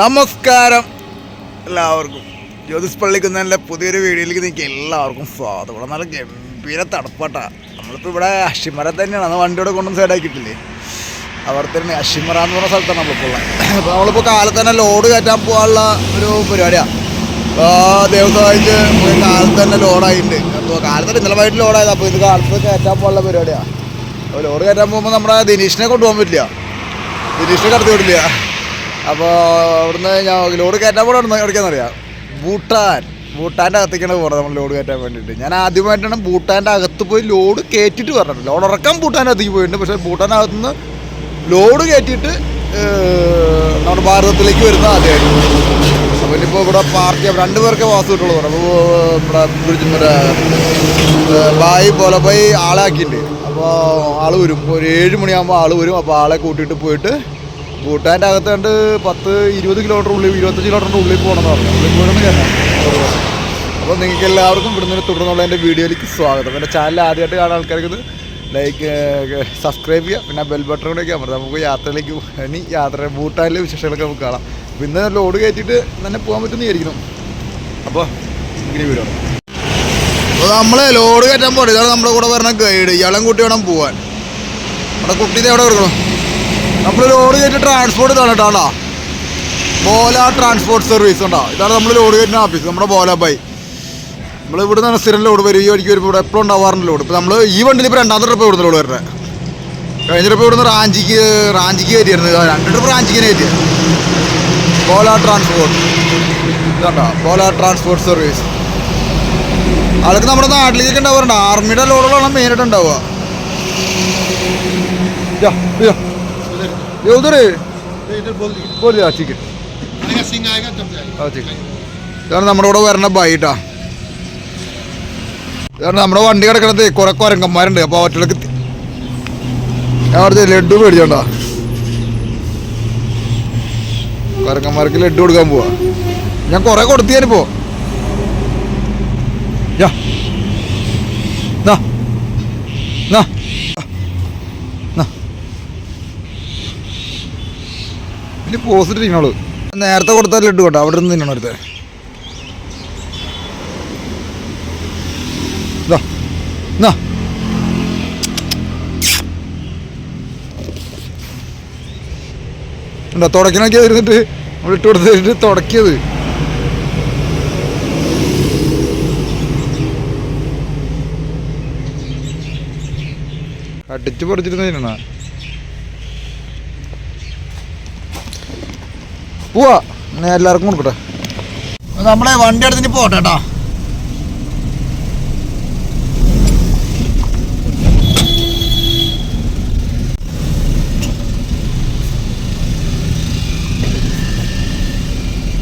നമസ്കാരം എല്ലാവർക്കും. ജ്യോതിസ് പള്ളിക്കുന്നതിന്റെ പുതിയൊരു വീഡിയോയിലേക്ക് നിങ്ങൾക്ക് എല്ലാവർക്കും സ്വാഗതം. ഇവിടെ നല്ല ഗംഭീര തണുപ്പാട്ടാ. നമ്മളിപ്പോൾ ഇവിടെ അഷിമര തന്നെയാണ്. അന്ന് വണ്ടിയോടെ കൊണ്ടും സൈഡാക്കിയിട്ടില്ലേ അവിടെ തന്നെ അഷിമറ എന്ന് പറഞ്ഞ സ്ഥലത്താണ് നമ്മളിപ്പോൾ ഉള്ളത്. അപ്പോൾ നമ്മളിപ്പോൾ കാലത്ത് തന്നെ ലോഡ് കയറ്റാൻ പോകാനുള്ള ഒരു പരിപാടിയാണ് അപ്പോൾ ദിവസമായിട്ട് കാലത്ത് തന്നെ ലോഡായിട്ടുണ്ട്. അപ്പോൾ കാലത്ത് ഇന്നലെ വൈകിട്ട് ലോഡായത്. അപ്പോൾ ഇത് കാലത്ത് കയറ്റാൻ പോകാനുള്ള പരിപാടിയാണ് അപ്പോൾ ലോഡ് കയറ്റാൻ പോകുമ്പോൾ നമ്മുടെ ദിനീഷിനെ കൊണ്ടുപോകാൻ പറ്റില്ല. ദിനീഷിനെ കടത്തി വിടില്ല. അപ്പോൾ അവിടുന്ന് ഞാൻ ലോഡ് കയറ്റാൻ പോകണം എവിടേക്കാണെന്നറിയാം ഭൂട്ടാൻ. ഭൂട്ടാന്റെ അകത്തേക്കാണ് പോകുന്നത് നമ്മൾ ലോഡ് കയറ്റാൻ വേണ്ടിയിട്ട്. ഞാൻ ആദ്യമായിട്ടാണ് ഭൂട്ടാന്റെ അകത്ത് പോയി ലോഡ് കയറ്റിയിട്ട് പറഞ്ഞത് ലോഡ് ഉറക്കാൻ ഭൂട്ടാന്റെ അകത്തേക്ക് പോയിട്ടുണ്ട്. പക്ഷേ ഭൂട്ടാന്റെ അകത്തുനിന്ന് ലോഡ് കയറ്റിയിട്ട് നമ്മുടെ ഭാരതത്തിലേക്ക് വരുന്ന ആദ്യമായിട്ട്. അപ്പോൾ ഇനിയിപ്പോൾ ഇവിടെ പാർട്ടി രണ്ട് പേർക്ക് വാസ് കിട്ടുള്ളൂ. അപ്പോൾ ബ്രിഡ്ജ് മറ്റേ ബായി പോലെ പോയി ആളെ ആക്കിയിട്ടുണ്ട്. അപ്പോൾ ആൾ വരും. ഒരു ഏഴ് മണിയാകുമ്പോൾ ആൾ വരും. അപ്പോൾ ആളെ കൂട്ടിയിട്ട് പോയിട്ട് ഭൂട്ടാന്റെ അകത്ത് കണ്ട് പത്ത് ഇരുപത് കിലോമീറ്റർ ഉള്ളിൽ ഇരുപത്തഞ്ച് കിലോമീറ്റർ ഉള്ളിൽ പോകണമെന്ന് പറഞ്ഞു. ഉള്ളിൽ പോകണമെന്ന് കേട്ടോ അപ്പോൾ നിങ്ങൾക്ക് എല്ലാവർക്കും ഇവിടുന്ന് തുടർന്നുള്ള എന്റെ വീഡിയോയിലേക്ക് സ്വാഗതം. എന്റെ ചാനൽ ആദ്യമായിട്ട് കാണാൻ ആൾക്കാർക്ക് ലൈക്ക് സബ്സ്ക്രൈബ് ചെയ്യുക. പിന്നെ ബെൽ ബട്ടൺ കൂടെ ഒക്കെ അമർത്താം. നമുക്ക് യാത്രയിലേക്ക് ഇനി യാത്ര ഭൂട്ടാനിലെ വിശേഷങ്ങളൊക്കെ നമുക്ക് കാണാം. ഇന്ന് ലോഡ് കയറ്റിയിട്ട് തന്നെ പോകാൻ പറ്റുമെന്ന് വിചാരിക്കണം അപ്പോൾ ഇങ്ങനെ വീഡിയോ അപ്പോൾ നമ്മൾ ലോഡ് കയറ്റാൻ പോകണം ഇതാണ് നമ്മുടെ കൂടെ പറഞ്ഞ ഗൈഡ് ഇയാളെയും കൂട്ടി വേണം പോകാൻ നമ്മുടെ കുട്ടീനെ എവിടെ കൊടുക്കണം? നമ്മൾ ലോഡ് കയറ്റി ട്രാൻസ്പോർട്ട് ഇതാണ് കേട്ടോ ബോല ട്രാൻസ്പോർട്ട് സർവീസ് ഉണ്ടോ ഇതാണ് നമ്മൾ ലോഡ് കയറ്റുന്ന ഓഫീസ് നമ്മുടെ ബോല ബൈ. നമ്മൾ ഇവിടെ നിന്ന് സ്ഥിരം ലോഡ് വരും. ഈ വഴിക്ക് വരുമ്പോൾ ഇവിടെ എപ്പോഴും ഉണ്ടാവാറുണ്ട് ലോഡ്. ഇപ്പോൾ നമ്മൾ ഈ വണ്ടിയിൽ ഇപ്പോൾ രണ്ടാമത്തെ ട്രിപ്പ് ഇവിടുന്ന് ലോഡ് വരുന്നത് കഴിഞ്ഞ ട്രിപ്പ് ഇവിടുന്ന് റാഞ്ചിക്ക് റാഞ്ചിക്ക് കയറ്റിയിരുന്നു രണ്ട് ട്രിപ്പ് റാഞ്ചിക്ക് കയറ്റി ബോല ട്രാൻസ്പോർട്ട് ഇതാണ്ടോ ബോല ട്രാൻസ്പോർട്ട് സർവീസ് അതൊക്കെ നമ്മുടെ നാട്ടിലേക്ക് ഉണ്ടാവാറുണ്ട്. ആർമിയുടെ ലോഡുകളാണ് മെയിനായിട്ട് ഉണ്ടാവുക. या भैया ये उधर है इधर बोल दिए बोल दिया ठीक है आएगा सिंह आएगा तब जाएगा ആ ठीक ഇതാണ് നമ്മുടെ കൂടെ വരണ ബൈട്ടാ ഇതാണ് നമ്മുടെ വണ്ടി കിടക്കണത് കുറെ കുരങ്ങന്മാരുണ്ട് അപ്പോൾ ഒറ്റക്ക് ഞാൻ അവിടുത്തെ ലഡു മേടിച്ചോണ്ടാ കുരങ്ങന്മാർക്ക് ലഡു കൊടുക്കാൻ പോവാ ഞാൻ കുറെ കൊടുത്തു ഞാനിപ്പോ യാ. ദാ. ദാ. ഇനി പോസ്റ്റ് ഇരിക്കണോളൂ നേരത്തെ കൊടുത്താൽ ലഡു കേട്ടോ. അവിടെ നിന്ന് തിന്നണം ഒരുത്തേ തുടക്കണൊക്കെ ഇരുന്നിട്ട്? നമ്മൾ ഇട്ട് കൊടുത്തിട്ട് തുടക്കിയത്. അടിച്ച് പൊടിച്ചിരുന്ന പോവാ. എല്ലാവർക്കും കൊടുക്കട്ടെ. നമ്മളെ വണ്ടി എടുത്തിട്ട് പോട്ടെ കേട്ടോ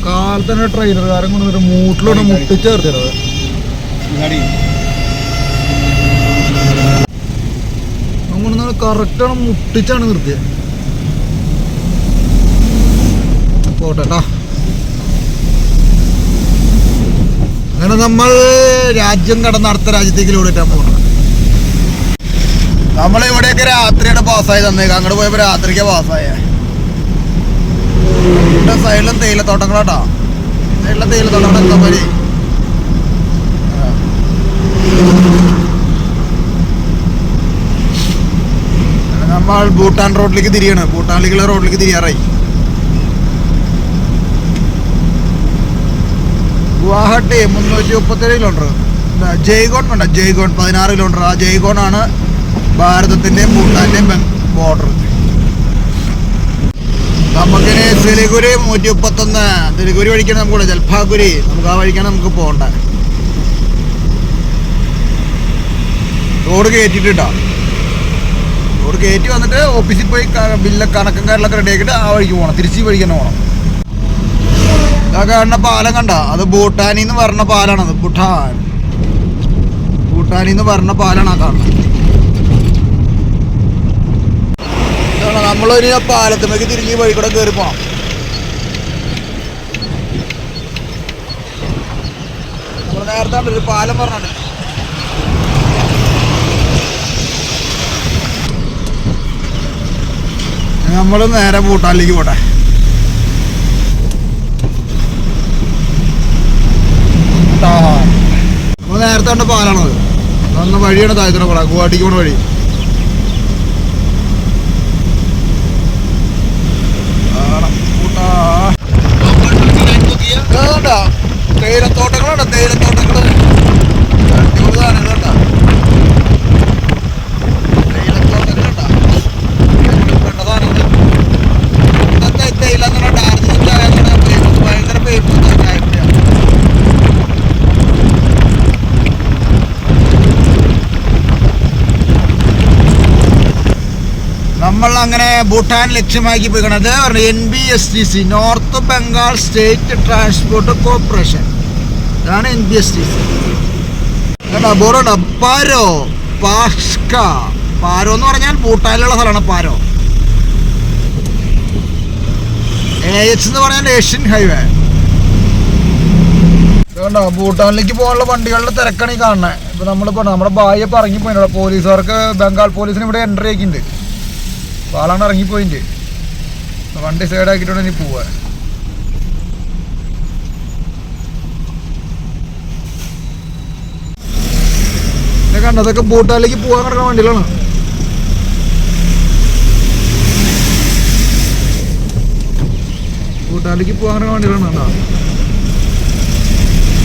കാലത്തന്നെ ട്രെയിനർകാരൻ കൊണ്ടുവന്നിട്ട് മൂട്ടിലോട്ട് മുട്ടിച്ച് ചേർത്തത് गाड़ी അങ്ങനെ കറക്റ്റാണ് മുട്ടിച്ചാണ് നിർത്തിയത് പോട്ടെ കേട്ടോ അങ്ങനെ നമ്മൾ രാജ്യം കടന്ന് അടുത്ത രാജ്യത്തേക്ക് ലോഡിട്ടാൻ പോകണം നമ്മൾ ഇവിടെയൊക്കെ രാത്രിയാണ് പാസ്സായി തന്നേക്കാം. അങ്ങോട്ട് പോയപ്പോ രാത്രിക്കാ പാസ്സായ ഇവിടെ സൈഡിലും തേയിലത്തോട്ടങ്ങളാട്ടോ സൈഡിലെ തേയിലത്തോട്ടങ്ങൾ എന്താ പോലെ നമ്മൾ ഭൂട്ടാൻ റോഡിലേക്ക് തിരിയാണ്. ഭൂട്ടാനിലേക്കുള്ള റോഡിലേക്ക് തിരിയാറായി. ഗുവാഹട്ടി മുന്നൂറ്റി മുപ്പത്തേഴ് കിലോമീറ്റർ ജയ്ഗോൺ വേണ്ട ജയ്ഗോൺ പതിനാറ് കിലോമീറ്റർ ആ ജയ്ഗോൺ ആണ് ഭാരതത്തിന്റെയും ഭൂട്ടാന്റെയും ബോർഡർ നമുക്കിനി സിലിഗുരി നൂറ്റി മുപ്പത്തൊന്ന് സിലിഗുരി വഴിക്കാണ് നമുക്ക് ജൽഫാഗുരി നമുക്ക് ആ വഴിക്കാണ് നമുക്ക് പോകണ്ട. റോഡ് കയറ്റിയിട്ടാ റോഡ് കയറ്റി വന്നിട്ട് ഓഫീസിൽ പോയി ബില്ല കണക്കും കാര്യങ്ങളൊക്കെ റെഡി ആക്കിയിട്ട് ആ വഴിക്ക് പോകണം തിരിച്ച് വഴിക്ക് തന്നെ പോകണം ആ കാണുന്ന പാലം കണ്ട. അത് ഭൂട്ടാനി എന്ന് പറഞ്ഞ പാലാണത് ഭൂട്ടാൻ. ഭൂട്ടാനി എന്ന് പറഞ്ഞ പാലാണ് ആ കാണുന്നത് നമ്മളൊരു ആ പാലത്തുമ്മക്ക് തിരിഞ്ഞ് വഴി കൂടെ കയറി പോകണം നമ്മൾ നേരത്തെ ഒരു പാലം പറഞ്ഞിട്ടുണ്ട് നമ്മൾ നേരെ ഭൂട്ടാനിലേക്ക് പോട്ടെ. നമ്മൾ നേരത്തെ കണ്ട പാലാണത് അതൊന്ന് വഴിയാണ് താഴ്ത്തണ പാല ഗുവാഹട്ടിക്ക് പോണ വഴി കാണാം. ഭൂട്ടാൻ. ഇതാണ്ട, തേയിലത്തോട്ടങ്ങളുണ്ട് തേയിലത്തോട്ടങ്ങൾ അടിപൊളി സാധനങ്ങളുണ്ടാ തേയിലത്തോട്ടങ്ങളുണ്ടാ ഇവിടെപ്പെട്ട സാധനങ്ങൾ ഇന്നത്തെ തേയില എന്ന് പറഞ്ഞാൽ ഡാർജിലിംഗ് ചായ എന്ന് പറഞ്ഞാൽ famous, ഭയങ്കര ഫേമസ് ചായപ്പൊടിയാണ് നമ്മൾ അങ്ങനെ ഭൂട്ടാൻ ലക്ഷ്യമാക്കി പോയിക്കണത് N B S T C north Bengal state transport corporation ഇതാണ് N B S T C കേട്ടോ ബോർഡ് പാരോ പാഷ്ക. പാരോ എന്ന് പറഞ്ഞാൽ ഭൂട്ടാനിലുള്ള സ്ഥലമാണ് പാരോ. എ എച്ച് എന്ന് പറഞ്ഞാൽ ഏഷ്യൻ ഹൈവേ കണ്ടോ? ഭൂട്ടാനിലേക്ക് പോകാനുള്ള വണ്ടികളുടെ തിരക്കാണ് കാണണേ ഇപ്പൊ നമ്മളിപ്പോ നമ്മുടെ ഭാര്യ പറഞ്ഞു പോയിട്ടുള്ള പോലീസുകാർക്ക് ബംഗാൾ പോലീസിന് ഇവിടെ എൻട്രി ആക്കിയിട്ടുണ്ട്. ആളാണ് ഇറങ്ങിപ്പോയിന്റ് വണ്ടി സൈഡ് ആക്കിയിട്ടുണ്ട് ഇനി പോവാ. കണ്ടതൊക്കെ ബോട്ടാലേക്ക് പോവാൻ കിടക്കുന്ന വണ്ടികളാണ്. ബോട്ടാലേക്ക് പോകാൻ കിടക്കുന്ന വണ്ടികളാണ് കണ്ടോ?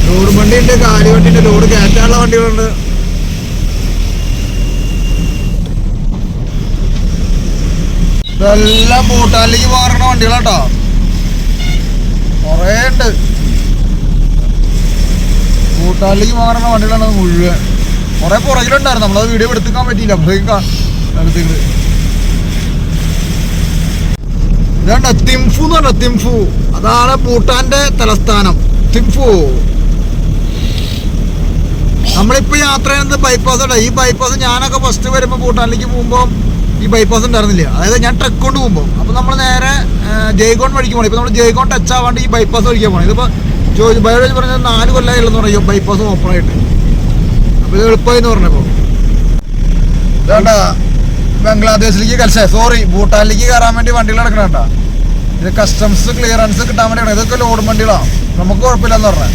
ലോഡ് വണ്ടി ഉണ്ട് കാലി വണ്ടി ഉണ്ട് ലോഡ് കയറ്റാനുള്ള വണ്ടികളുണ്ട്. ഇതെല്ലാം ഭൂട്ടാനിലേക്ക് മാറണ വണ്ടികളാട്ടോ. കുറേ ഉണ്ട്. ഭൂട്ടാനിലേക്ക് മാറണ വണ്ടികളാണ് മുഴുവൻ. കൊറേ പുറകിലുണ്ടായിരുന്നു. നമ്മളത് വീഡിയോ എടുത്തിക്കാൻ പറ്റിയില്ല. അപ്പോഴേക്കും ഇതാണ്ട? തിംഫു എന്ന് പറഞ്ഞ? തിംഫു. അതാണ് ഭൂട്ടാന്റെ തലസ്ഥാനം. തിംഫു. നമ്മളിപ്പോ യാത്ര ചെയ്യുന്നത് ബൈപ്പാസ് ഈ ബൈപ്പാസ് ഞാനൊക്കെ ഫസ്റ്റ് വരുമ്പോൾ ഭൂട്ടാനിലേക്ക് പോകുമ്പോൾ ഈ ബൈപ്പാസ് ഉണ്ടായിരുന്നില്ല. അതായത് ഞാൻ ട്രക്ക് കൊണ്ട് പോകുമ്പോൾ അപ്പോൾ നമ്മൾ നേരെ ജയ്ഗോൺ വഴിക്ക് പോകണം ഇപ്പോൾ നമ്മൾ ജയ്ഗോൺ ടച്ച് ആവാണ്ട് ഈ ബൈപ്പാസ് വഴിക്ക് പോകണം ഇതിപ്പോൾ ജോജ് ബയോളജി പറഞ്ഞാൽ നാല് കൊല്ലമായില്ലെന്ന് പറയും. ബൈപ്പാസ് ഓപ്പൺ ആയിട്ട്. അപ്പോൾ ഇത് എളുപ്പമായി എന്ന് പറഞ്ഞപ്പോൾ വേണ്ട ബംഗ്ലാദേശിലേക്ക് കൽസേ. സോറി ഭൂട്ടാനിലേക്ക് കയറാൻ വേണ്ടി വണ്ടികൾ എടുക്കണേണ്ട ഇത് കസ്റ്റംസ് ക്ലിയറൻസ് കിട്ടാൻ വേണ്ടി ഇതൊക്കെ ലോഡ് വണ്ടികളാണ് നമുക്ക് കുഴപ്പമില്ലെന്ന് പറഞ്ഞത്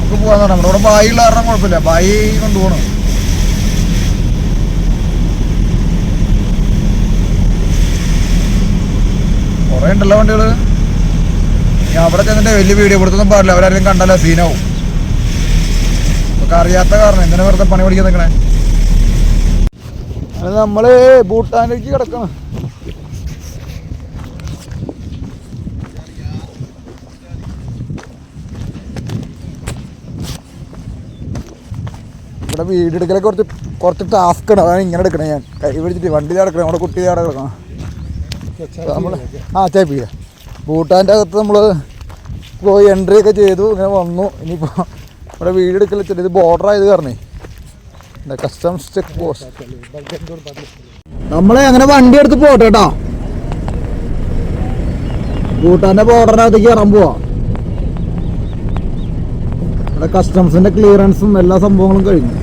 നമുക്ക് പോകാന്ന് പറഞ്ഞാൽ നമ്മുടെ ഇവിടെ ബായി ഉള്ള കാരണം കുഴപ്പമില്ല. ബായി കൊണ്ടുപോകണം. കുറേ ഉണ്ടല്ലോ വണ്ടികൾ ഞാൻ അവിടെ ചെന്നിട്ട് വലിയ വീഡിയോ കൊടുത്തൊന്നും പാടില്ല. അവരാരും കണ്ടല്ലോ സീനാവും. ഒക്കെ അറിയാത്ത കാരണം എന്തിനാ വെറുതെ പണി പഠിക്കാൻ നിൽക്കണേ നമ്മൾ ഭൂട്ടാനിലേക്ക് കിടക്കണം. ഇവിടെ എടുക്കലൊക്കെ കുറച്ച് കുറച്ച് ടാസ്ക് ആണ്. അതാണ് ഇങ്ങനെ എടുക്കണേ ഞാൻ. കൈ പിടിച്ചിട്ട് വണ്ടി കിടക്കണം. നമ്മുടെ കുട്ടി അവിടെ നമ്മൾ ആ ചേപ്പിക്ക ഭൂട്ടാന്റെ അകത്ത് നമ്മൾ പോയി എൻട്രി ഒക്കെ ചെയ്തു ഇങ്ങനെ വന്നു. ഇനിയിപ്പോൾ ഇവിടെ വീഡിയോ എടുക്കൽ വെച്ചിട്ട് ഇത് ബോർഡർ ആയത് കാരണേ. എന്താ കസ്റ്റംസ് ചെക്ക് പോസ്റ്റ് നമ്മളെ അങ്ങനെ വണ്ടി എടുത്ത് പോട്ടെ കേട്ടോ. ഭൂട്ടാന്റെ ബോർഡറിനകത്തേക്ക് ഇറങ്ങാൻ പോവാ. ഇവിടെ കസ്റ്റംസിന്റെ ക്ലിയറൻസും എല്ലാ സംഭവങ്ങളും കഴിഞ്ഞു.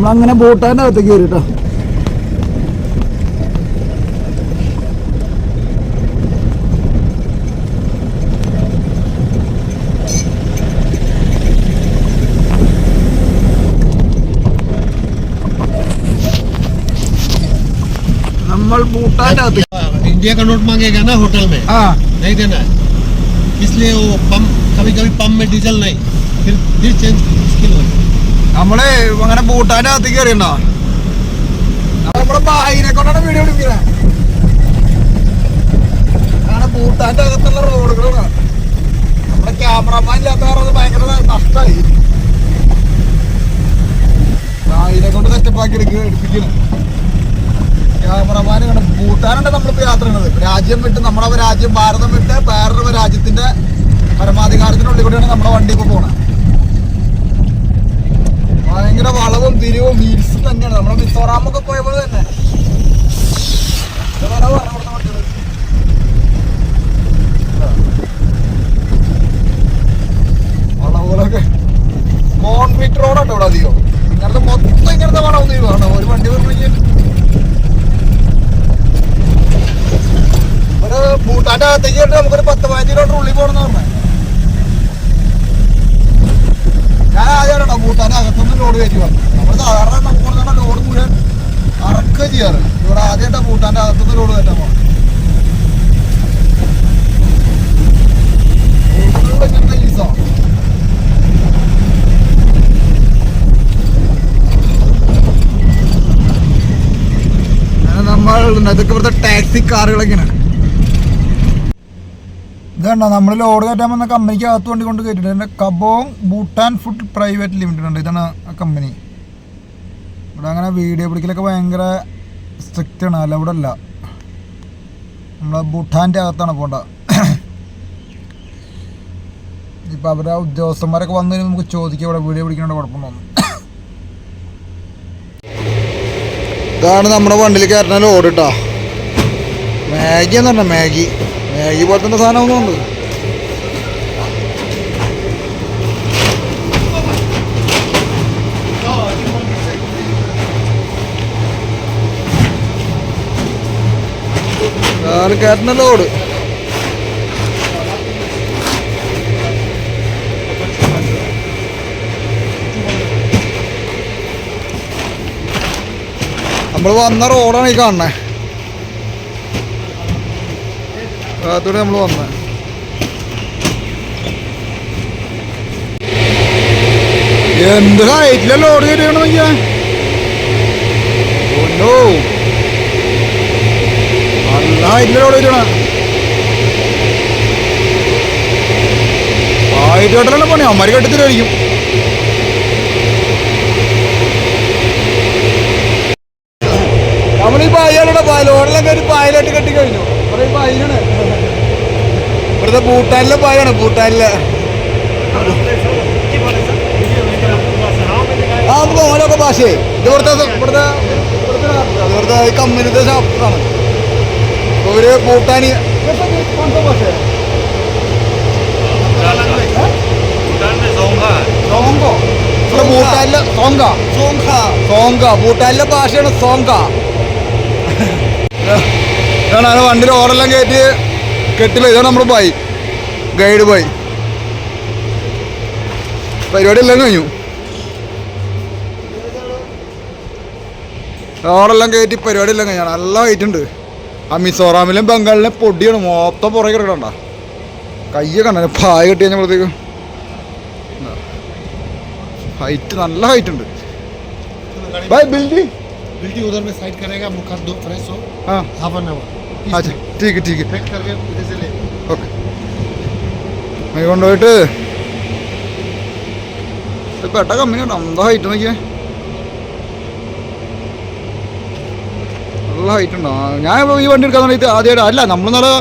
നമ്മളങ്ങനെ ഭൂട്ടാന്റെ അകത്തേക്ക് കയറി കേട്ടോ നമ്മൾ ഭൂട്ടാന്റെ അകത്ത് इंडिया का नोट मांगेगा ना होटल में ആ नहीं देना है इसलिए वो पंप कभी कभी पंप में डीजल नहीं फिर फिर चेंज मुश्किल हो നമ്മൾ അങ്ങനെ ബൂട്ടാന്റെ അകത്തേക്ക് അറിയണ്ടോ നമ്മളെ ബായിനെ കൊണ്ടാണ് വീഡിയോ എടുക്കുന്നത് അങ്ങനെ ഭൂട്ടാന്റെ അകത്തുള്ള റോഡുകളാണ് നമ്മുടെ ക്യാമറമാൻ ഇല്ലാത്ത കാരണം ഭയങ്കര നഷ്ടമായി ബായിനെ കൊണ്ട് സെറ്റപ്പാക്കി എടുക്കുക എടുപ്പിക്കണം. ക്യാമറമാൻ കണ്ട് ഭൂട്ടാനാണ് നമ്മളിപ്പോ യാത്ര ചെയ്യുന്നത് രാജ്യം വിട്ട് നമ്മുടെ രാജ്യം ഭാരതം വിട്ട് വേറൊരു രാജ്യത്തിന്റെ പരമാധികാരത്തിനുള്ളിൽ കൂടിയാണ് നമ്മുടെ വണ്ടി ഇപ്പൊ പോണത് ഭയങ്കര വളവും തിരിവും വീൽസും തന്നെയാണ്. നമ്മുടെ മിസോറാമൊക്കെ പോയപ്പോൾ തന്നെ. വളവുകളൊക്കെ. കോൺക്രീറ്റ് റോഡാട്ടോ ഇവിടെ അധികം. ഇങ്ങനത്തെ മൊത്തം ഇങ്ങനത്തെ വളവ് തിരിവാണ് ഒരു വണ്ടി പറഞ്ഞെങ്കിൽ ഒരു ഭൂട്ടാന്റെ അകത്തേക്ക് നമുക്കൊരു പത്ത് പതിനഞ്ച് കിലോമീറ്റർ ഉള്ളിൽ പോകണമെന്ന് പറഞ്ഞേ ഞാൻ ആദ്യമായിട്ടാണ് ഭൂട്ടാന്റെ അകത്തുനിന്ന് ലോഡ് കയറ്റി വന്നത് നമ്മൾ സാധാരണ നമുക്ക് പറഞ്ഞാൽ ലോഡ് മുഴുവൻ അറക്കുക ചെയ്യാറ്. ഇവിടെ ആദ്യമായിട്ടാണ് ഭൂട്ടാന്റെ അകത്തുനിന്ന് ലോഡ് കയറ്റാൻ പോകണം ടാക്സി ഇതാണ്ടോ നമ്മൾ ലോഡ് കയറ്റാൻ വന്ന കമ്പനിക്ക് അകത്ത് വണ്ടി കൊണ്ട് കയറ്റിട്ടുണ്ട് കബോങ് ഭൂട്ടാൻ ഫുഡ് പ്രൈവറ്റ് ലിമിറ്റഡ് ഉണ്ട്. ഇതാണ് കമ്പനി ഇവിടെ അങ്ങനെ വീഡിയോ പിടിക്കലൊക്കെ ഭയങ്കര സ്ട്രിക്റ്റ് ആണ്. അല്ല ഇവിടെ അല്ല നമ്മളെ ഭൂട്ടാന്റെ അകത്താണ് പോണ്ട. ഇപ്പം അവരുടെ ഉദ്യോഗസ്ഥന്മാരൊക്കെ വന്നു കഴിഞ്ഞാൽ നമുക്ക് ചോദിക്കാം. ഇവിടെ വീഡിയോ പിടിക്കേണ്ട കുഴപ്പമൊന്നും ഇതാണ് നമ്മുടെ വണ്ടിയിൽ കയറുന്ന ലോഡ് കേട്ടോ മാഗി എന്ന് പറഞ്ഞ മാഗി. മാഗി പോലത്തെ സാധനം ഒന്നും ഉണ്ട് കയറ്റുന്ന ലോഡ്. നമ്മൾ വന്ന റോഡാണ് ഈ കാണുന്നത് ഭാഗത്തൂടെ നമ്മൾ വന്നത് എന്ത് ഹൈറ്റിലെ ലോഡ് കയറിയാണ് നോക്കിയാ. ഓ ഹൈറ്റിലെ ലോഡ് കയറിയാണ് ഹൈറ്റ് കെട്ടലാണ് പണി? അമ്മമാര് കെട്ടത്തിലായിരിക്കും നമ്മളീ പായാണ് ലോഡെല്ലാം ഒരു പായലായിട്ട് കെട്ടി കഴിഞ്ഞു ഇവിടെ പായലാണ്. ഇവിടുത്തെ ഭൂട്ടാനിലെ പായാണ് ഭൂട്ടാനിലെ. ആ നമുക്ക് ഓരോ ഭാഷയെ ഇത് ഇവിടുത്തെ ഇവിടുത്തെ ഇവിടുത്തെ കമ്പനിയുടെ ഷാപ്പാണ് ഇവർ ഭൂട്ടാനി ഭൂട്ടാനിലെ സോങ്ക. സോങ്ക. സോങ്ക ഭൂട്ടാനിലെ ഭാഷയാണ് സോങ്ക. ഇതാണ് വണ്ടിയിൽ ഓടെല്ലാം കയറ്റി കെട്ടില്ല. ഇതാണ് നമ്മുടെ ബൈ ഗൈഡ് ബൈ പരിപാടി എല്ലാം കഴിഞ്ഞു. ഓടെല്ലാം കയറ്റി പരിപാടി എല്ലാം കഴിഞ്ഞാണ് നല്ല ഹൈറ്റ് ഉണ്ട്. ആ മിസോറാമിലും ബംഗാളിലെ പൊടിയാണ് മൊത്തം പുറകെ കിടക്കണ്ട കയ്യൊക്കെ കണ്ട പായ കെട്ടി കഴിഞ്ഞപ്പോഴത്തേക്ക് ഹൈറ്റ് നല്ല ഹൈറ്റ് ഉണ്ട് ബൈ ബിൽഡി बिल्टी उधर में साइड करेगा मुख हाथ दो फ्रेश हो ആ हाफ एन आवर अच्छा ठीक है ठीक है पैक करके इधर से ले ഓക്കെ അത് കൊണ്ടുപോയിട്ട് ഇത് പെട്ട കമ്പനി ഉണ്ടോ എന്താ ഹൈറ്റ് നോക്കിയേ നല്ല ഹൈറ്റ് ഉണ്ടോ ഞാൻ ഈ വണ്ടി എടുക്കാൻ തുടങ്ങിയിട്ട് ആദ്യമായിട്ട് അല്ല നമ്മൾ നാളെ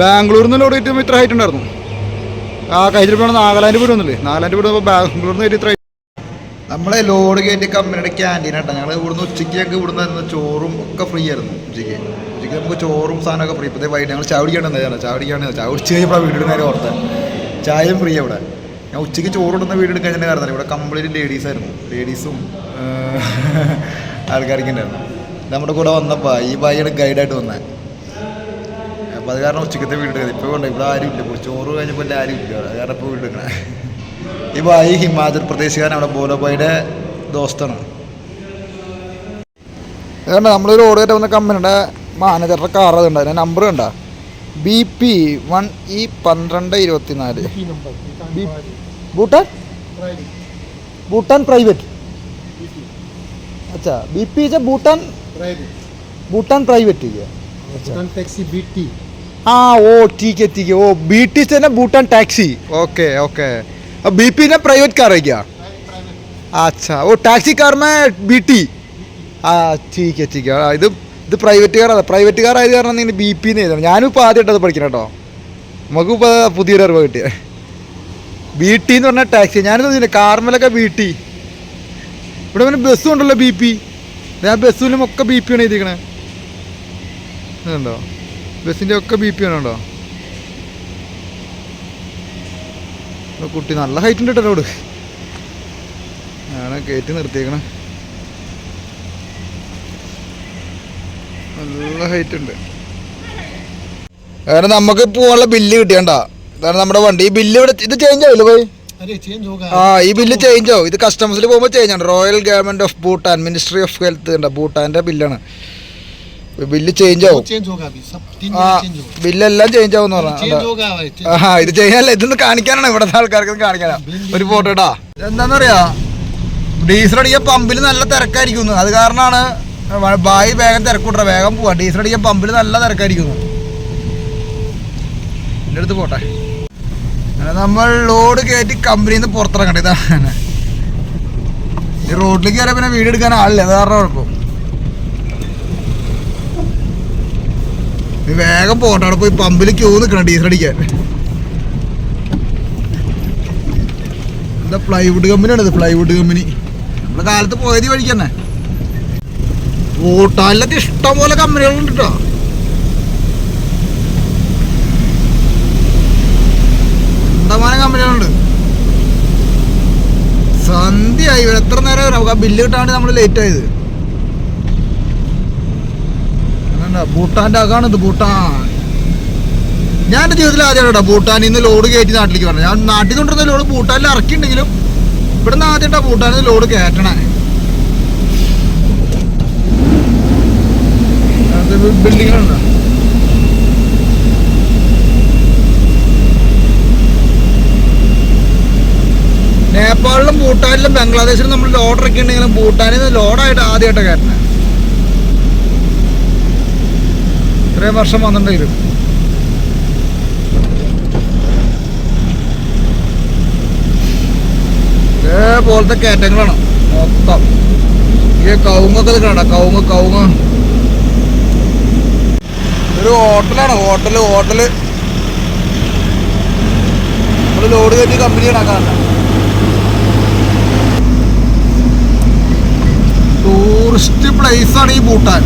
ബാംഗ്ലൂരിൽ നിന്ന് ലോഡ് ഇത്ര ഹൈറ്റ് ഉണ്ടായിരുന്നു. ആ കഴിഞ്ഞിട്ട് പോകണം നാഗാലാൻഡ് വീട് വന്നില്ലേ? നാഗാലാൻഡ് വീട് ബാംഗ്ലൂരിൽ നിന്ന് ഇത്ര നമ്മളെ ലോഡ് കയറ്റി കമ്പനിയുടെ ക്യാന്റീൻ ആട്ടോ. ഞങ്ങൾ ഇവിടുന്ന് ഉച്ചയ്ക്ക് ഞങ്ങൾക്ക് ഇവിടുന്ന് ചോറും ഒക്കെ ഫ്രീ ആയിരുന്നു ഉച്ചയ്ക്ക്. ഉച്ചയ്ക്ക് നമുക്ക് ചോറും സാധനമൊക്കെ ഫ്രീ ഇപ്പോഴത്തെ വൈകിട്ട് ഞങ്ങൾ ചാവടിക്കാണ് കുടിക്കാണ്ട് ചാവടിക്കാണ് കുടിച്ച് കഴിഞ്ഞപ്പോൾ വീട് കാര്യം ഓർത്തത് ചായയും ഫ്രീ അവിടെ. ഞാൻ ഉച്ചയ്ക്ക് ചോറ് ഇടുന്ന വീട് എടുക്കാൻ തന്നെ കാരണം ഇവിടെ കംപ്ലീറ്റ് ലേഡീസായിരുന്നു ലേഡീസും ആൾക്കാരൊക്കെ ഉണ്ടായിരുന്നു. നമ്മുടെ കൂടെ വന്നപ്പോ ഈ ഭായിയുടെ ഗൈഡായിട്ട് വന്നേ. അപ്പോൾ അത് കാരണം ഉച്ചക്കത്തെ വീട്ടിൽ ഇപ്പൊ കൊണ്ട് ഇവിടെ ആരും ഇല്ല. ചോറ് കഴിഞ്ഞപ്പോൾ ആരും ഇല്ല അത് കാരണം ഇപ്പൊ വീട്ടിൽ ഈ ഭായി ഹിമാചൽ പ്രദേശുകാരൻ അവിടെ ബോലോബായിയുടെ ദോസ്താണ്. അതുകൊണ്ട് നമ്മളൊരു റോഡ് കയറ്റം വന്ന കമ്പനിയുടെ മാനേജറുടെ കാർ അതുണ്ട്. അതിന്റെ നമ്പർ കണ്ട? B P one E e പന്ത്രണ്ട് ഇരുപത്തിനാല്. ഭൂട്ടാൻ ഭൂട്ടാൻ പ്രൈവറ്റ് അച്ഛാ B P Bhutan Bhutan Bhutan private ठीक है भूटान टैक्सी बीटी हाँ वो ठीक है ठीक है वो बीटी से ना भूटान टैक्सी ओके ओके अब बीपी ना प्राइवेट कार है क्या अच्छा वो टैक्सी कार में बीटी ആ ठीक है ठीक है ആ, ഇത് ഇത് പ്രൈവറ്റ് കാറാണ് പ്രൈവറ്റ് കാർ ആയത് കാരണം നിങ്ങൾ ബി പി എന്ന് എഴുതണം ഞാനും ഇപ്പോൾ ആദ്യമായിട്ട് അത് പഠിക്കണം കേട്ടോ നമുക്കിപ്പോൾ പുതിയൊരു അറിവ് കിട്ടിയ ബി ടി എന്ന് പറഞ്ഞാൽ ടാക്സി ഞാനിത് തോന്നിയില്ല കാർമലൊക്കെ ബി ടി ഇവിടെ പിന്നെ ബസ്സും ഉണ്ടല്ലോ ബി പി ഞാൻ ബസ്സിലും ഒക്കെ ബി പി ആണ് എഴുതിക്കണേ ഇതുണ്ടോ? ബസ്സിന്റെ ഒക്കെ ബി പി ആണോ? കുട്ടി നല്ല ഹൈറ്റ് ഉണ്ട് കേട്ടോ അവിടെ. ആണ് കയറ്റി നിർത്തിയേക്കണ. നല്ല ഹൈറ്റ് ഉണ്ട്. കാരണം നമുക്ക് പോകാനുള്ള ബില്ല് കിട്ടിയണ്ട. കാരണം നമ്മുടെ വണ്ടി. ബില്ല് ഇവിടെ ഇത് ചേഞ്ച് ആവില്ല പോയി? ആ ഈ ബില്ല് ചേഞ്ച് ആവും. ഇത് കസ്റ്റംസിൽ പോകുമ്പോൾ ചേഞ്ച് ആണ്. Royal government of Bhutan ministry of health ഉണ്ട് ഭൂട്ടാന്റെ ബില്ലാണ് ബില്ല് ചേഞ്ച് ആവും. ആ ബില്ലെല്ലാം ചേഞ്ച് ആവും പറഞ്ഞു. ആ ഇത് ചെയ്യാനല്ല ഇതൊന്ന് കാണിക്കാനാണ്. ഇവിടുത്തെ ആൾക്കാർക്ക് കാണിക്കാനാണ് ഒരു ഫോട്ടോ ഇടാ. പറയാ ഡീസൽ അടിക്ക പമ്പിൽ നല്ല തിരക്കായിരിക്കുന്നു അത് കാരണമാണ് ബായി വേഗം തിരക്കൂട്ടാ വേഗം പോവാ. ഡീസൽ അടിക്ക പമ്പിൽ നല്ല തിരക്കായിരിക്കുന്നു എന്റെ അടുത്ത് പോട്ടെ. നമ്മൾ ലോഡ് കയറ്റി കമ്പനിയിൽ നിന്ന് പുറത്തിറങ്ങട്ടെ ഇതാണ് ഈ റോഡിലേക്ക് കയറിയ പിന്നെ വീട് എടുക്കാൻ ആളില്ല അത് കുഴപ്പം. വേഗം പോട്ടെ അവിടെ പോയി പമ്പിൽ ക്യൂ നിൽക്കണം ഡീസൽ അടിക്കാൻ. എന്താ പ്ലൈവുഡ് കമ്പനിയാണ് ഇത് പ്ലൈവുഡ് കമ്പനി നമ്മുടെ കാലത്ത് പോയത് വഴിക്കന്നെ വഴിക്ക് ഇഷ്ടംപോലെ ഭൂട്ടാനിലൊക്കെ ഇഷ്ടം പോലെ കമ്പനികളുണ്ട് കേട്ടോ കണ്ടമാനം കമ്പനികളുണ്ട്. സന്ധ്യയായി. ഇവർ എത്ര നേരം നമുക്ക് ആ ബില്ല് കിട്ടാണ്ട് നമ്മൾ ലേറ്റ് ആയത്. അതുകൊണ്ടാ, ഭൂട്ടാന്റെ അകാണ് ഇത് ഭൂട്ടാൻ. ഞാൻ എന്റെ ജീവിതത്തിൽ ആദ്യമായിട്ടാ ഭൂട്ടാനിൽ നിന്ന് ലോഡ് കയറ്റി നാട്ടിലേക്ക് പറഞ്ഞു ഞാൻ നാട്ടിൽ കൊണ്ടുവരുന്ന ലോഡ് ഭൂട്ടാനിൽ ഇറക്കിയിട്ടുണ്ടെങ്കിലും ഇവിടെ നിന്ന് ആദ്യമായിട്ടാണ് ഭൂട്ടാനിൽ നിന്ന് ലോഡ് കയറ്റണേ. ബിൽഡിങ്ങുണ്ടോ നേപ്പാളിലും ഭൂട്ടാനിലും ബംഗ്ലാദേശിലും നമ്മൾ ലോഡ് ഉണ്ടെങ്കിലും ഭൂട്ടാനിൽ നിന്ന് ലോഡായിട്ട് ആദ്യമായിട്ടാണ് കയറ്റണേ ഇത്രയും വർഷം വന്നിട്ടുണ്ടെങ്കിലും ഇതേപോലത്തെ കയറ്റങ്ങളാണ് മൊത്തം. ഈ കൗങ്ങൊക്കെ നിൽക്കണ കൗങ്ങ് കൗങ്ങ് ഒരു ഹോട്ടലാണ്. Hotel hotel. നമ്മൾ ലോഡ് കയറ്റി കമ്പനി കണക്കാണ് ടൂറിസ്റ്റ് പ്ലേസ് ആണ് ഈ ഭൂട്ടാൻ.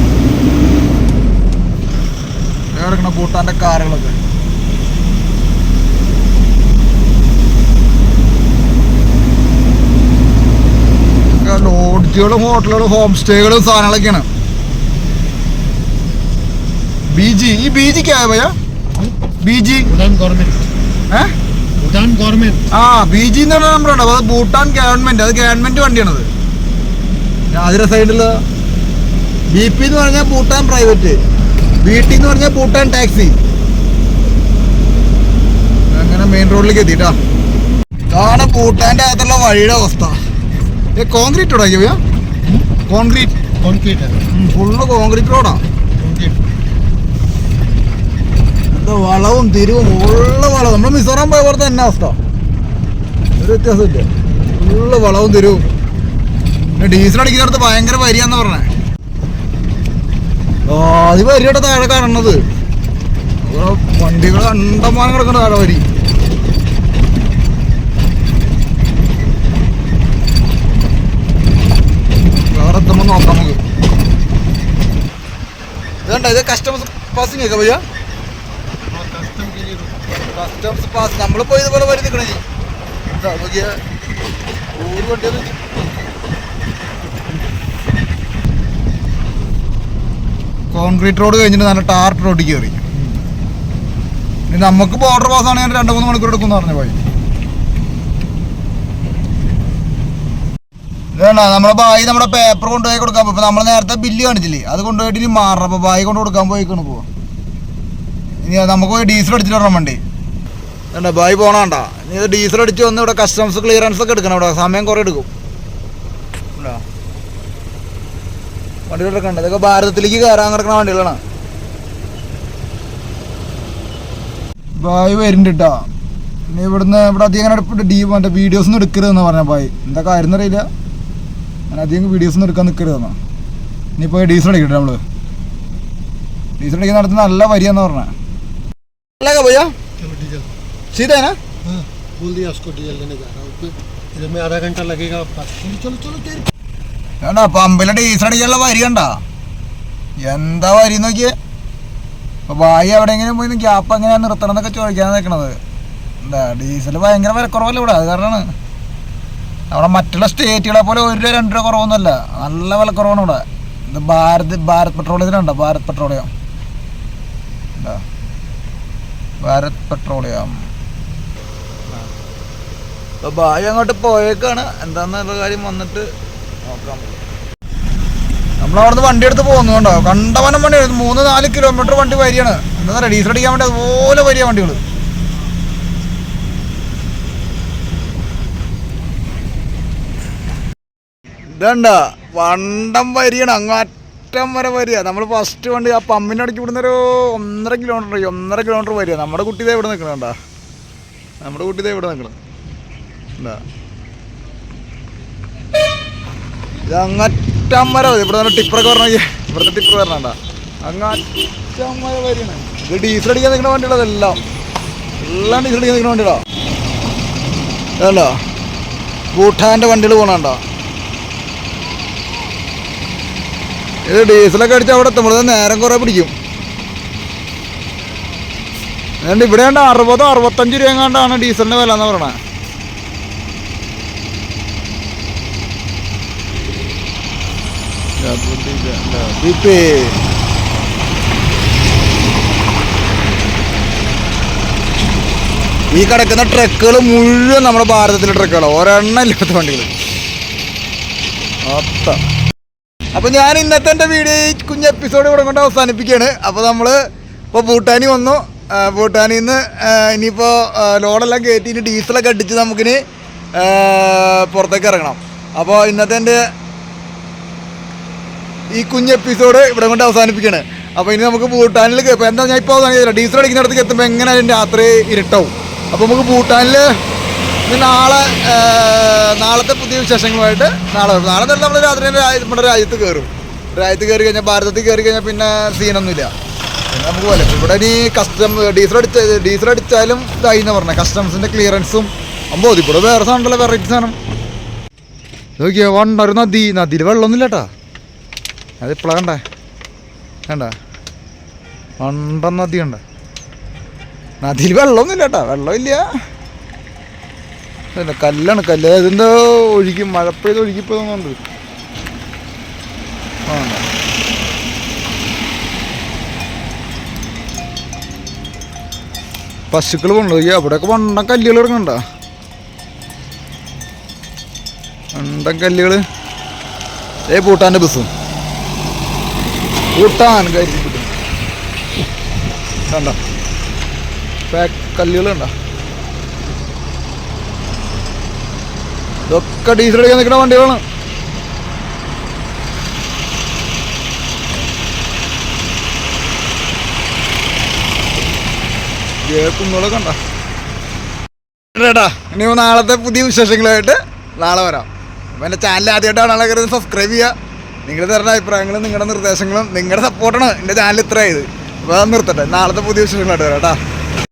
കിടക്കണ ഭൂട്ടാന്റെ കാറുകളൊക്കെ ലോഡ്ജുകളും ഹോട്ടലുകളും ഹോം സ്റ്റേകളും സാധനങ്ങളൊക്കെയാണ്. ബിജി ഈ ബീജിക്ക് ആയ ഭയ ബീജി ആ ബിജി എന്ന് പറഞ്ഞ നമ്പർ ഉണ്ട്. അത് ഭൂട്ടാൻ ഗവൺമെന്റ് അത് ഗവൺമെന്റ് വണ്ടിയാണത്. അതിന്റെ സൈഡിൽ ബി പി എന്ന് പറഞ്ഞാൽ പൂട്ടാൻ പ്രൈവറ്റ് ബി ടി എന്ന് പറഞ്ഞാൽ പൂട്ടാൻ ടാക്സി അങ്ങനെ മെയിൻ റോഡിലേക്ക് എത്തിട്ടാ. ഇതാണ് പൂട്ടാന്റെ അകത്തുള്ള വഴിയുടെ അവസ്ഥ. ഏ കോൺക്രീറ്റ് റോഡാ ചോദിയാ കോൺക്രീറ്റ് കോൺക്രീറ്റ് ഫുള്ള് കോൺക്രീറ്റ് റോഡാ എന്താ വളവും തിരിവും ഉള്ള വളവും നമ്മൾ മിസോറാം പോയ പോലത്തെ തന്നെ അവസ്ഥ. ഒരു വ്യത്യാസമില്ല ഫുള്ള് വളവും തിരിവും. ഡീസൽ അടിക്കുന്നിടത്ത് ഭയങ്കര വരിയാന്ന് പറഞ്ഞേ. അത് വരിയുടെ താഴെ കാണുന്നത്. വണ്ടികൾ കണ്ടമാനം കിടക്കുന്ന താഴെ വരി. വേറെ എത്തുമ്പോൾ നോക്കാം നമുക്ക്. ഇതുണ്ട് ഇത് കസ്റ്റമേഴ്സ് പാസിംഗ് ഒക്കെ പയ്യ കസ്റ്റംസ് പാസ് നമ്മളിപ്പോൾ ഇതുപോലെ വരി നിൽക്കണേ നോക്കിയ. ഒരു വണ്ടി കോൺക്രീറ്റ് റോഡ് കഴിഞ്ഞിട്ട് നല്ല ടാർട്ട് റോഡിൽ കയറി. നമുക്ക് ബോർഡർ പാസ് ആണെങ്കിൽ രണ്ട് മൂന്ന് മണിക്കൂർ എടുക്കും പറഞ്ഞു പോയി വേണ്ട നമ്മളെ ബായി നമ്മുടെ പേപ്പർ കൊണ്ടുപോയി കൊടുക്കാൻ പോകും നമ്മൾ നേരത്തെ ബില്ല് കാണിച്ചില്ലേ? അത് കൊണ്ടുപോയിട്ട് മാറണം അപ്പൊ ബായി കൊണ്ട് കൊടുക്കാൻ പോയിക്കാണ് പോവാ ഇനി നമുക്ക് പോയി ഡീസൽ അടിച്ചിട്ട് വരണം വണ്ടി. വേണ്ട ബായി പോണണ്ട ഇനി ഡീസൽ അടിച്ച് വന്ന് ഇവിടെ കസ്റ്റംസ് ക്ലിയറൻസ് ഒക്കെ എടുക്കണം ഇവിടെ. സമയം കുറേ എടുക്കും ഉണ്ടോ? വണ്ടികളൊക്കെ ഉണ്ട് ഇതൊക്കെ ഭാരതത്തിലേക്ക് കയറാൻ കിടക്കുന്ന വണ്ടികളാണ് ബായി വരുന്നുണ്ട് കേട്ടോ ഇനി ഇവിടുന്ന് ഇവിടെ അധികം അങ്ങനെ ഡീ മറ്റേ വീഡിയോസ് ഒന്നും എടുക്കരുതെന്ന് പറഞ്ഞ ബായി എന്താ കാര്യം എന്നറിയില്ല ഞാൻ അധികം വീഡിയോസ് ഒന്നും എടുക്കാൻ നിൽക്കരുതെന്നാ ഇനി പോയി ഡീസൽ അടിക്കട്ടെ നമ്മള് ഡീസൽ അടിക്കുന്ന നടത്തുന്ന നല്ല വരിയാന്ന് പറഞ്ഞ അല്ല ഭയ്യ चलो डीजल സീതേനാ हाँ बोल दिया उसको डीजल लेने जा रहा हूँ फिर इधर में आधा घंटा लगेगा बस चलो चलो चलो तेरी വേണ്ട പമ്പിലെ ഡീസൽ അടിക്കാനുള്ള വരി കണ്ട? എന്താ വരി നോക്കിയേ? വായി എവിടെ എവിടെയെങ്കിലും പോയി ഗ്യാപ്പ് എങ്ങനെയാ നിർത്തണം എന്നൊക്കെ ചോദിക്കാൻ നിൽക്കണത് എന്താ ഡീസൽ ഭയങ്കര വിലക്കുറവല്ല ഇവിടെ? അത് കാരണമാണ് അവിടെ മറ്റുള്ള സ്റ്റേറ്റുകളെ പോലെ ഒരു രൂപ രണ്ട് രൂപ കുറവൊന്നുമല്ല. നല്ല വിലക്കുറവാണ് ഇവിടെ. ഇത് ഭാരത് ഭാരത് പെട്രോളിയത്തിനുണ്ടോ ഭാരത് പെട്രോളിയം. എന്താ ഭാരത് പെട്രോളിയം. ഭാര്യ അങ്ങോട്ട് പോയേക്കാണ്. എന്താന്നുള്ള കാര്യം വന്നിട്ട് നമ്മളവിടുന്ന് വണ്ടി എടുത്ത് പോകുന്നുണ്ടോ കണ്ടവനം വണ്ടി മൂന്ന് നാല് കിലോമീറ്റർ വണ്ടി വരികയാണ് എന്താ പറയുക ഡീസൽ അടിക്കാൻ വേണ്ടി അതുപോലെ വരിക വണ്ടികൾ ഇതണ്ട വണ്ടം വരികയാണ് അങ്ങറ്റം വരെ വരിക നമ്മൾ ഫസ്റ്റ് വണ്ടി ആ പമ്പിന്റെ അടിക്ക് ഇവിടുന്ന് ഒരു ഒന്നര കിലോമീറ്റർ ഒന്നര കിലോമീറ്റർ വരിക നമ്മുടെ കുട്ടി ഇതേ ഇവിടെ നിൽക്കണണ്ട നമ്മുടെ കുട്ടി ഇവിടെ നിൽക്കണം എന്താ? ഇത് അങ്ങറ്റം വരെ. മതി ഇവിടെ ടിപ്പറൊക്കെ പറഞ്ഞ ഇവിടുത്തെ ടിപ്പർ വരണണ്ട. അങ്ങറ്റം വരെ വരികയാണ്. ഇത് ഡീസൽ അടിക്കാൻ നിൽക്കുന്ന വണ്ടികളാ ഇതെല്ലാം. എല്ലാം ഡീസൽ അടിക്കാൻ നിൽക്കുന്ന വണ്ടികളാ. അതല്ലോ ഭൂട്ടാന്റെ വണ്ടികൾ പോകണണ്ട ഇത് ഡീസലൊക്കെ അടിച്ച് അവിടെ എത്തുമ്പോൾ നേരം കുറേ പിടിക്കും. അതുകൊണ്ട് ഇവിടെ ഉണ്ട് അറുപതോ അറുപത്തഞ്ച് രൂപ എങ്ങാണ്ടാണ് ഡീസലിന്റെ വില എന്ന് ഇപ്പേ ഈ കിടക്കുന്ന ട്രക്കുകൾ മുഴുവൻ നമ്മുടെ ഭാരതത്തിലെ ട്രക്കുകളാണ് ഒരെണ്ണം ഇല്ലാത്ത വണ്ടികൾ അപ്പോൾ ഞാൻ ഇന്നത്തെ എന്റെ വീഡിയോ ഈ കുഞ്ഞ് എപ്പിസോഡ് ഇവിടെ കൊണ്ട് അവസാനിപ്പിക്കുകയാണ്. അപ്പോൾ നമ്മൾ ഇപ്പോൾ ഭൂട്ടാനി വന്നു. ഭൂട്ടാനിൽ നിന്ന് ഇനിയിപ്പോൾ ലോഡെല്ലാം കയറ്റി ഡീസലൊക്കെ അടിച്ച് നമുക്കിനി പുറത്തേക്ക് ഇറങ്ങണം. അപ്പോൾ ഇന്നത്തെ എന്റെ ഈ കുഞ്ഞ് എപ്പിസോഡ് ഇവിടെ കൊണ്ട് അവസാനിപ്പിക്കുകയാണ് അപ്പോൾ ഇനി നമുക്ക് ഭൂട്ടാനിൽ ഇപ്പോൾ എന്താ ഞാൻ ഇപ്പോൾ ഡീസൽ അടിക്കുന്നിടത്തേക്ക് എത്തുമ്പോൾ എങ്ങനെ അതിന്റെ രാത്രി ഇരുട്ടാവും? അപ്പോൾ നമുക്ക് ഭൂട്ടാനിൽ നാളെ നാളത്തെ പുതിയ വിശേഷങ്ങളുമായിട്ട് നാളെ നാളെ തന്നെ നമ്മൾ രാത്രി നമ്മുടെ രാജ്യത്ത് കയറും രാജ്യത്ത് കയറി കഴിഞ്ഞാൽ ഭാരതത്തിൽ കയറി കഴിഞ്ഞാൽ പിന്നെ സീനൊന്നുമില്ല. പിന്നെ നമുക്ക് പോലെ ഇവിടെ ഇനി കസ്റ്റം ഡീസൽ അടിച്ച ഡീസൽ അടിച്ചാലും ഇതായി എന്ന് പറഞ്ഞത് കസ്റ്റംസിന്റെ ക്ലിയറൻസും അമ്പോ ഇവിടെ വേറെ സാധനമല്ലോ വെറൈറ്റി സാധനം. നോക്കിയോ വണ്ടൊരു നദി. നദിയിൽ വെള്ളമൊന്നുമില്ല കേട്ടാ അത് ഇപ്പോഴാണ് കണ്ടേ? കണ്ട? വണ്ട നദി കണ്ട നദിയിൽ വെള്ളമൊന്നുമില്ല കേട്ടോ വെള്ളമില്ല. അല്ല കല്ലാണ് കല്ല്. ഇതെന്തോ ഒഴുകി മഴ പെയ്ത് ഒഴുകിപ്പോകുന്നുണ്ട് ആ പശുക്കൾ കൊണ്ടു ഈ അവിടെയൊക്കെ വണ്ടൻ കല്ലുകൾ ഇറങ്ങണ്ട വണ്ടൻ കല്ലുകൾ ഏ പൂട്ടാന്റെ ബസ്. ഭൂട്ടാൻ കയറ്റി കണ്ട? പാക്ക് കല്ലുകൾ കണ്ട ഇതൊക്കെ ഡീസൽ അടിക്കാൻ നിൽക്കുന്ന വണ്ടികളാണ്. കുന്നുകളൊക്കെ കണ്ട? ഏട്ടാ ഇനി നാളത്തെ പുതിയ വിശേഷങ്ങളായിട്ട് നാളെ വരാം. അപ്പം എന്റെ ചാനൽ ആദ്യമായിട്ടാണ് ആളെ സബ്സ്ക്രൈബ് ചെയ്യുക. നിങ്ങൾ തരുന്ന അഭിപ്രായങ്ങളും നിങ്ങളുടെ നിർദ്ദേശങ്ങളും നിങ്ങളുടെ സപ്പോർട്ടാണ് എന്റെ ചാനൽ ഇത്രയായത് അപ്പോൾ നിർത്തട്ടെ. നാളത്തെ പുതിയ വിശേഷങ്ങളായിട്ട് വരാം കേട്ടോ.